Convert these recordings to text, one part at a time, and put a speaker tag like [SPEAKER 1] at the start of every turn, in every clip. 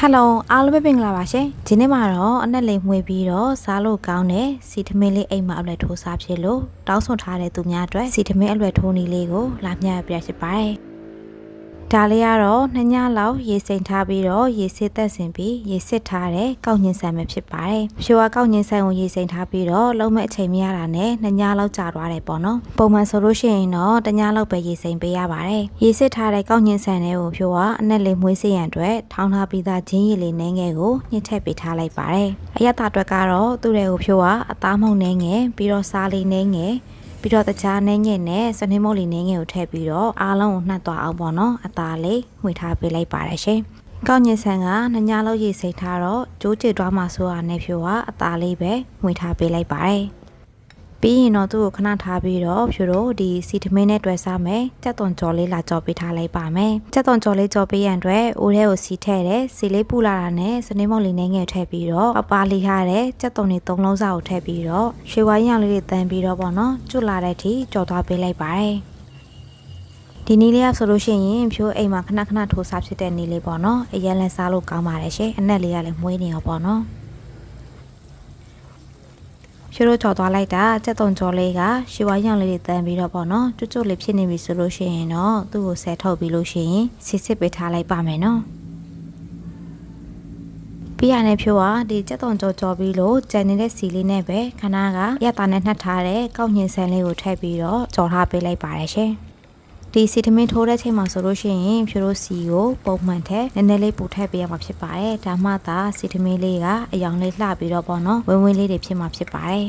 [SPEAKER 1] ဟယ်လိုအားလုံးပဲမင်္ဂလာပါရှင်ဒီနေ့မှာတော့အနက်လေးမှွေပြီးတော့စားလို့ကောင်းတဲ့စီထမင်းလေးအိမ်မှာအလွယ်ထိုးစားဖြစ်လို့တောင်းဆိုထားတဲ့သူများအတွက်စီထမင်းအလွယ်ထိုးနည်းလေးကိုလာမျှပြရဖြစ်ပါတယ် ဒါလေးကတော့နှစ်ညလောက်ရေစိမ်ထားပြီးတော့ရေစစ်သက်စင်ပြီးရေစစ်ထားတဲ့ကောက်ညင်ဆန်ပဲဖြစ်ပါတယ်။ဖြိုကကောက်ညင်ဆန်ကိုရေစိမ်ထားပြီးတော့လုံးမဲ့အချိန်မရတာနဲ့နှစ်ညလောက်ကြာသွားတယ်ပေါ့နော်။ပုံမှန်ဆိုလို့ရှိရင်တော့တစ်ညလောက်ပဲရေစိမ်ပေးရပါတယ်။ရေစစ်ထားတဲ့ကောက်ညင်ဆန်တွေကိုဖြိုကအနက်လေးမွေးစေရန်အတွက်ထောင်းထားပြီးသားဂျင်းရည်လေးနှင်းငယ်ကိုညှစ်ထည့်ပေးထားလိုက်ပါတယ်။အရက်တာအတွက်ကတော့သူ့တွေကိုဖြိုကအသားမုံနှင်းငယ်ပြီးတော့စားလေးနှင်းငယ် ပြီးတော့တခြားနှင်းငယ်နဲ့စနေမုတ်လီနှင်းငယ်ကိုထည့်ပြီးတော့အားလုံးကိုနှက်သွားအောင်ပေါ့နော်အသားလေးမှွေထားပေးလိုက်ပါတယ်ရှင်ကောက်ညင်ဆန်ကနှညလုံးရေစိတ်ထားတော့ကျိုးကျစ်သွားမှဆိုရနဲ့ဖြိုကအသားလေးပဲမှွေထားပေးလိုက်ပါတယ် ပြီးရင်တော့သူ့ကိုခဏထားပြီးတော့ဖြိုတို့ဒီစီထမင်းနဲ့တွဲစားမယ်ကြက်သွန်ကြော်လေးလာကြော်ပေးထားလိုက်ပါမယ်ကြက်သွန်ကြော်လေးကြော်ပေးရန်အတွက်အိုးထဲကိုစီထည့်တယ်စီလေးပူလာတာနဲ့စနေမောက်လေးနဲ့ငယ်ထည့်ပြီးတော့ပပလေးထားတဲ့ကြက်သွန်လေးသုံးလုံးစာကိုထည့်ပြီးတော့ရွှေဝိုင်းရောင်လေးတွေတန်းပြီးတော့ပေါ့နော်ကျွတ်လာတဲ့အထိကြော်သွားပေးလိုက်ပါတယ်ဒီနည်းလေးကဆိုလို့ရှိရင်ဖြိုးအိမ်မှာခဏခဏထိုးစားဖြစ်တဲ့နည်းလေးပေါ့နော်အရင်လဲစားလို့ကောင်းပါတယ်ရှင်အနက်လေးကလည်းမွေးနေရောပေါ့နော် ဖြိုးတို့ကြော်သွားလိုက်တာကြက်သွန်ကြော်လေးကရွှေဝါရောင်လေးတွေတန်းပြီးတော့ပေါ့နော်ကျွတ်ကျွတ်လေးဖြစ်နေပြီဆိုလို့ရှိရင်တော့သူ့ကိုဆဲထုတ်ပြီးလို့ရှိရင်စစ်စစ်ပေးထားလိုက်ပါမယ်နော်ပြီးရတဲ့ဖြိုးကဒီကြက်သွန်ကြော်ကြော်ပြီးလို့ကြံနေတဲ့စီလေးနဲ့ပဲခဏကရက်တာနဲ့နှက်ထားတဲ့ကောက်ညင်ဆန်လေးကိုထည့်ပြီးတော့ကြော်ထားပေးလိုက်ပါတယ်ရှင် ဒီစီတမင်းထိုးတဲ့ချိန်မှာဆိုလို့ရှိရင်ဖြိုတို့စီကိုပုံမှန်ထက်နည်းနည်းလေးပိုထည့်ပေးရမှာဖြစ်ပါတယ်ဒါမှသာစီတမင်းလေးကအယောင်လေးလှပြီးတော့ပေါ့နော်ဝင်းဝင်းလေးတွေဖြစ်မှာဖြစ်ပါတယ်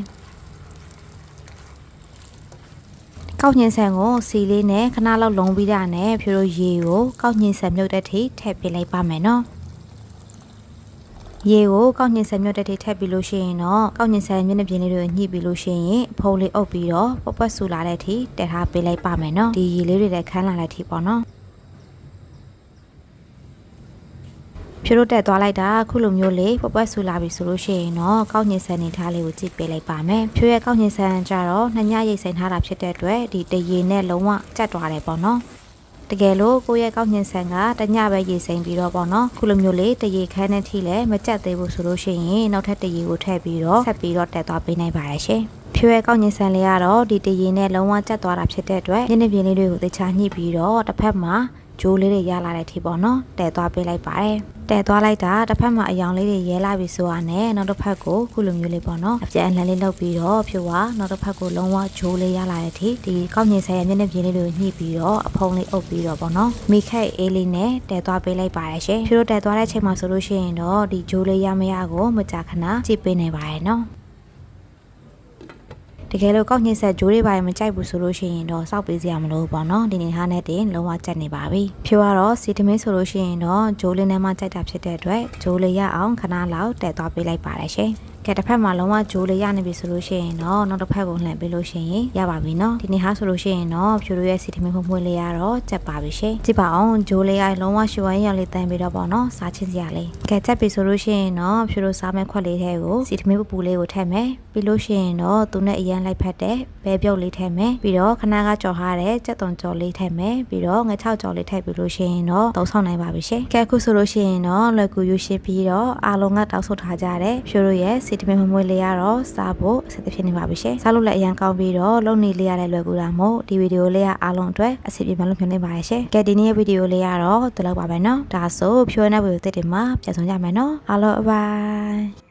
[SPEAKER 1] ကောက်ညင်ဆန်ကိုစီလေးနဲ့ခဏလောက်လုံးပြီးတာနဲ့ဖြိုတို့ရေကိုကောက်ညင်ဆန်မြုပ်တဲ့ထိထည့်ပေးလိုက်ပါမယ်နော် ရေကိုကောက်ညင်ဆန်မြုပ်တဲ့ထိထည့်ပြီးလို့ရှိရင်တော့ကောက်ညင်ဆန်မျက်နှာပြင်လေးတွေညှိပြီးလို့ရှိရင်ဖုံးလေးအုပ်ပြီးတော့ပပွက်ဆူလာတဲ့အထိတည်ထားပေးလိုက်ပါမယ်နော်ဒီရေလေးတွေလည်းခန်းလာတဲ့အထိပေါ့နော်ဖြိုးတို့တက်သွားလိုက်တာခုလိုမျိုးလေးပပွက်ဆူလာပြီဆိုလို့ရှိရင်တော့ကောက်ညင်ဆန်နေထားလေးကိုကြည့်ပေးလိုက်ပါမယ်ဖြိုးရဲ့ကောက်ညင်ဆန်ကြတော့နှစ်ညရိတ်ဆိုင်ထားတာဖြစ်တဲ့အတွက်ဒီတရေနဲ့လုံးဝကြက်သွားတယ်ပေါ့နော် တကယ်လို့ကိုယ့်ရဲ့ကောက်ညင်ဆန်ကတညပဲရေစိမ်ပြီးတော့ပေါ့နော်ခုလိုမျိုးလေးတရေခန်းတဲ့ထိလည်းမကြက်သေးဘူးဆိုလို့ရှိရင်နောက်ထပ်တရေကိုထည့်ပြီးတော့ဆက်ပြီးတော့တက်သွားပေးနိုင်ပါတယ်ရှင်ဖြိုးရဲ့ကောက်ညင်ဆန်လေးကတော့ဒီတရေနဲ့လုံးဝကြက်သွားတာဖြစ်တဲ့အတွက်ညနေပြင်းလေးတွေကိုတခြားညှိပြီးတော့တစ်ဖက်မှာဂျိုးလေးတွေရလာတဲ့အထိပေါ့နော်တဲသွားပေးလိုက်ပါတယ် တဲသွားလိုက်တာတစ်ဖက်မှာအယောင်လေးတွေရဲလာပြီဆိုတာနဲ့နောက်တစ်ဖက်ကိုခုလိုမျိုးလေးပေါ့နော်အပြန်အလှန်လေးလုပ်ပြီးတော့ဖြိုးကနောက်တစ်ဖက်ကိုလုံးဝဂျိုးလေးရလာတဲ့အထိဒီကောက်ညင်ဆန်ရဲ့မျက်နှာပြင်လေးတွေကိုညှိပြီးတော့အဖုံးလေးအုပ်ပြီးတော့ပေါ့နော်မိခက်အေးလေးနဲ့တဲသွားပေးလိုက်ပါတယ်ရှင်ဖြိုးတဲသွားတဲ့အချိန်မှာဆိုလို့ရှိရင်တော့ဒီဂျိုးလေးရမရကိုမကြာခဏကြည့်ပေးနေပါရဲ့နော် တကယ်လို့ကောက်ညှစ်ဆက်ဂျိုးတွေပါရင်မကြိုက်ဘူးဆိုလို့ရှိရင်တော့စောက်ပေးစရာမလိုဘူးပေါ့နော်ဒီနေဟာနဲ့တင်လုံးဝကြက်နေပါပြီဖြိုးကတော့စီတမင်းဆိုလို့ရှိရင်တော့ဂျိုးလေးနဲ့မှကြိုက်တာဖြစ်တဲ့အတွက်ဂျိုးလေးရအောင်ခဏလောက်တက်သွားပေးလိုက်ပါတယ်ရှင် ကဲတစ်ဖက်မှာလုံးဝဂျိုးလေးရနေပြီဆိုလို့ရှိရင်တော့နောက်တစ်ဖက်ကိုလှန်ပေးလို့ရှိရင်ရပါပြီနော်ဒီနေ့ဟာဆိုလို့ရှိရင်တော့ဖြိုးတို့ရဲ့စီတမင်းဖွင့်ဖွင့်လေးရတော့ကြက်ပါပြီရှင်ကြည့်ပါအောင်ဂျိုးလေးရလုံးဝရှူဝိုင်းရောင်လေးတန်ပြီးတော့ပေါ့နော်စားချင်းစရာလေးကဲကြက်ပြီဆိုလို့ရှိရင်တော့ဖြိုးတို့စားမဲ့ခွက်လေးထဲကိုစီတမင်းပူပူလေးကိုထည့်မယ်ပြီးလို့ရှိရင်တော့သူနဲ့အရန်လိုက်ဖက်တဲ့ဘဲပြုတ်လေးထည့်မယ်ပြီးတော့ခဏကကြော်ထားတဲ့ကြက်သွန်ကြော်လေးထည့်မယ်ပြီးတော့ငါ6ကြော်လေးထည့်ပြီးလို့ရှိရင်တော့သုံးဆောင်နိုင်ပါပြီရှင်ကဲခုဆိုလို့ရှိရင်တော့လွယ်ကူယူရှင်းပြီးတော့အားလုံးကတောက်ဆုတ်ထားကြတဲ့ဖြိုးတို့ရဲ့စီတမင်းမမွေးလေးကတော့စားဖို့အဆင်သဖြင့်နေပါပြီရှင်စားလို့လည်းအရန်ကောင်းပြီးတော့လုံနေလေးရတဲ့လွယ်ကူတာမို့ဒီဗီဒီယိုလေးကအားလုံးအတွက်အဆင်ပြေမှလို့မျှော်လင့်ပါတယ်ရှင်ကဲဒီနေ့ရဲ့ဗီဒီယိုလေးကတော့ဒီလောက်ပါပဲเนาะဒါဆိုဖြိုးနေတဲ့ဗီဒီယိုသစ်တွေမှာပြန်ဆောင်ကြမယ်เนาะအားလုံးဘိုင်